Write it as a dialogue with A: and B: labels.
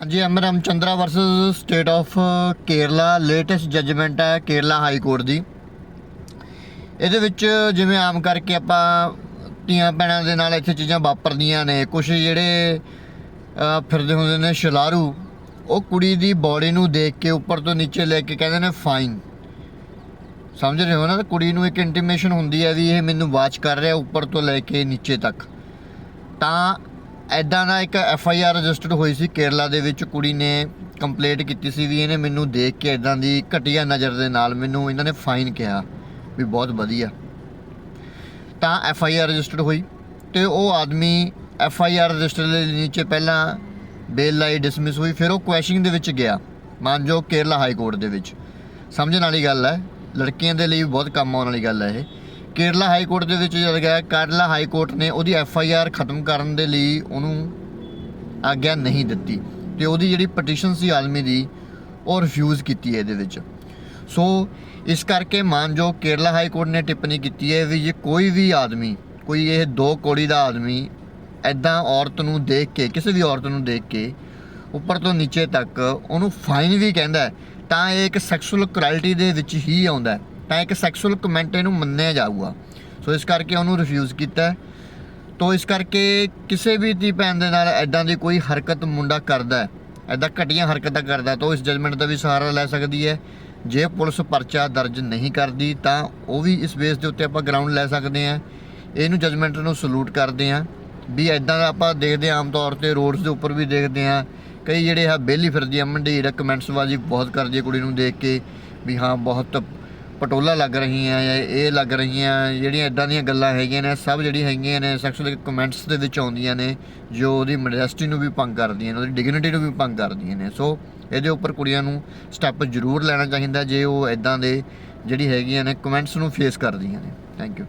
A: ਹਾਂਜੀ M Ram Chandra versus state of Kerala. Latest judgment ਹੈ Kerala high court ਦੀ। ਇਹਦੇ ਵਿੱਚ ਜਿਵੇਂ ਆਮ ਕਰਕੇ ਆਪਾਂ ਧੀਆਂ ਭੈਣਾਂ ਦੇ ਨਾਲ ਇੱਥੇ ਚੀਜ਼ਾਂ ਵਾਪਰਦੀਆਂ ਨੇ ਕੁਝ ਜਿਹੜੇ ਫਿਰਦੇ ਹੁੰਦੇ ਨੇ ਸ਼ਲਾਰੂ, ਉਹ ਕੁੜੀ ਦੀ ਬੋਡੀ ਨੂੰ ਦੇਖ ਕੇ ਉੱਪਰ ਤੋਂ ਨੀਚੇ ਲੈ ਕੇ ਕਹਿੰਦੇ ਨੇ ਫਾਈਨ ਸਮਝ ਰਹੇ ਹੋ ਨਾ? ਕੁੜੀ ਨੂੰ ਇੱਕ ਇੰਟੀਮੇਸ਼ਨ ਹੁੰਦੀ ਹੈ ਵੀ ਇਹ ਮੈਨੂੰ ਵਾਚ ਕਰ ਰਿਹਾ ਉੱਪਰ ਤੋਂ ਲੈ ਕੇ ਨੀਚੇ ਤੱਕ। ਤਾਂ ਐਦਾਂ ਦਾ ਇੱਕ ਐਫ ਆਈ ਆਰ ਰਜਿਸਟਰਡ ਹੋਈ ਸੀ ਕੇਰਲਾ ਦੇ ਵਿੱਚ, ਕੁੜੀ ਨੇ ਕੰਪਲੇਂਟ ਕੀਤੀ ਸੀ ਵੀ ਇਹਨੇ ਮੈਨੂੰ ਦੇਖ ਕੇ ਐਦਾਂ ਦੀ ਘਟੀਆ ਨਜ਼ਰ ਦੇ ਨਾਲ ਮੈਨੂੰ ਇਹਨਾਂ ਨੇ ਫਾਈਨ ਕਿਹਾ ਵੀ ਬਹੁਤ ਵਧੀਆ। ਤਾਂ ਐਫ ਆਈ ਆਰ ਰਜਿਸਟਰਡ ਹੋਈ ਤੇ ਉਹ ਆਦਮੀ ਐਫ ਆਈ ਆਰ ਰਜਿਸਟਰ ਦੇ ਨੀਚੇ ਪਹਿਲਾਂ ਬੇਲ ਲਈ ਡਿਸਮਿਸ ਹੋਈ, ਫਿਰ ਉਹ ਕੁਐਸ਼ਨਿੰਗ ਦੇ ਵਿੱਚ ਗਿਆ ਮਾਨਜੋ ਕੇਰਲਾ ਹਾਈ ਕੋਰਟ ਦੇ ਵਿੱਚ। ਸਮਝਣ ਵਾਲੀ ਗੱਲ ਹੈ, ਲੜਕੀਆਂ ਦੇ ਲਈ ਵੀ ਬਹੁਤ ਕੰਮ ਆਉਣ ਵਾਲੀ ਗੱਲ ਹੈ ਇਹ। ਕੇਰਲਾ ਹਾਈ ਕੋਰਟ ਦੇ ਵਿੱਚ ਜਦ ਗਿਆ, ਕੇਰਲਾ ਹਾਈ ਕੋਰਟ ਨੇ ਉਹਦੀ ਐਫ ਆਈ ਆਰ ਖਤਮ ਕਰਨ ਦੇ ਲਈ ਉਹਨੂੰ ਆਗਿਆ ਨਹੀਂ ਦਿੱਤੀ ਤੇ ਉਹਦੀ ਜਿਹੜੀ ਪਟੀਸ਼ਨ ਸੀ ਆਦਮੀ ਦੀ, ਉਹ ਰਿਫਿਊਜ਼ ਕੀਤੀ ਹੈ ਇਹਦੇ ਵਿੱਚ ਸੋ ਇਸ ਕਰਕੇ ਮਾਨਯੋਗ ਕੇਰਲਾ ਹਾਈ ਕੋਰਟ ਨੇ ਟਿੱਪਣੀ ਕੀਤੀ ਹੈ ਵੀ ਜੇ ਕੋਈ ਵੀ ਆਦਮੀ, ਕੋਈ ਇਹ ਦੋ ਕੋੜੀ ਦਾ ਆਦਮੀ ਐਦਾਂ ਔਰਤ ਨੂੰ ਦੇਖ ਕੇ, ਕਿਸੇ ਵੀ ਔਰਤ ਨੂੰ ਦੇਖ ਕੇ ਉੱਪਰ ਤੋਂ ਨੀਚੇ ਤੱਕ ਉਹਨੂੰ ਫਾਈਨ ਵੀ ਕਹਿੰਦਾ ਤਾਂ ਇਹ ਇੱਕ ਸੈਕਸੁਅਲ ਕਰੈਲਟੀ ਦੇ ਵਿੱਚ ਹੀ ਆਉਂਦਾ ਹੈ। ਤਾਂ ਇੱਕ ਸੈਕਸੁਅਲ ਕਮੈਂਟ ਇਹਨੂੰ ਮੰਨਿਆ ਜਾਊਗਾ। ਸੋ ਇਸ ਕਰਕੇ ਉਹਨੂੰ ਰਿਫਿਊਜ਼ ਕੀਤਾ ਹੈ। ਤੋ ਇਸ ਕਰਕੇ ਕਿਸੇ ਵੀ ਦੀ ਭੈਣ ਦੇ ਨਾਲ ਐਦਾਂ ਦੀ ਕੋਈ ਹਰਕਤ ਮੁੰਡਾ ਕਰਦਾ ਹੈ ਐਦਾਂ ਘਟੀਆਂ ਹਰਕਤਾਂ ਕਰਦਾ ਤਾਂ ਉਹ ਇਸ ਜਜਮੈਂਟ ਦਾ ਵੀ ਸਹਾਰਾ ਲੈ ਸਕਦੀ ਹੈ। ਜੇ ਪੁਲਿਸ ਪਰਚਾ ਦਰਜ ਨਹੀਂ ਕਰਦੀ, ਤਾਂ ਉਹ ਵੀ ਇਸ ਬੇਸ ਦੇ ਉੱਤੇ ਆਪਾਂ ਗਰਾਊਂਡ ਲੈ ਸਕਦੇ ਹਾਂ। ਇਹਨੂੰ ਜਜਮੈਂਟ ਨੂੰ ਸਲੂਟ ਕਰਦੇ ਹਾਂ। ਵੀ ਐਦਾਂ ਦਾ ਆਪਾਂ ਦੇਖਦੇ ਹਾਂ, ਆਮ ਤੌਰ ਤੇ ਰੋਡਸ ਦੇ ਉੱਪਰ ਵੀ ਦੇਖਦੇ ਹਾਂ। ਕਈ ਜਿਹੜੇ ਆ ਬੇਲੀ ਫਿਰਦੀ ਆ, ਮੰਡੀ ਕਮੈਂਟਸ ਬਾਜੀ ਬਹੁਤ ਕਰਦੀ ਹੈ ਕੁੜੀ ਨੂੰ ਦੇਖ ਕੇ, ਵੀ ਹਾਂ, ਬਹੁਤ ਪਟੋਲਾ ਲੱਗ ਰਹੀਆਂ ਜਾਂ ਇਹ ਲੱਗ ਰਹੀਆਂ, ਜਿਹੜੀਆਂ ਇਦਾਂ ਦੀਆਂ ਗੱਲਾਂ ਹੈਗੀਆਂ ਨੇ, ਸਭ ਜਿਹੜੀਆਂ ਹੈਗੀਆਂ ਨੇ ਸੈਕਸ਼ੂਅਲ ਕਮੈਂਟਸ ਦੇ ਵਿੱਚ ਆਉਂਦੀਆਂ ਨੇ, ਜੋ ਉਹਦੀ ਮੋਡੈਸਟੀ ਨੂੰ ਵੀ ਭੰਗ ਕਰਦੀਆਂ ਨੇ, ਉਹਦੀ ਡਿਗਨਿਟੀ ਨੂੰ ਵੀ ਭੰਗ ਕਰਦੀਆਂ ਨੇ। ਸੋ ਇਹਦੇ ਉੱਪਰ ਕੁੜੀਆਂ ਨੂੰ ਸਟੈਪ ਜ਼ਰੂਰ ਲੈਣਾ ਚਾਹੀਦਾ ਜੇ ਉਹ ਇਦਾਂ ਦੇ ਜਿਹੜੀ ਹੈਗੀਆਂ ਨੇ ਕਮੈਂਟਸ ਨੂੰ ਫੇਸ ਕਰਦੀਆਂ ਨੇ। Thank you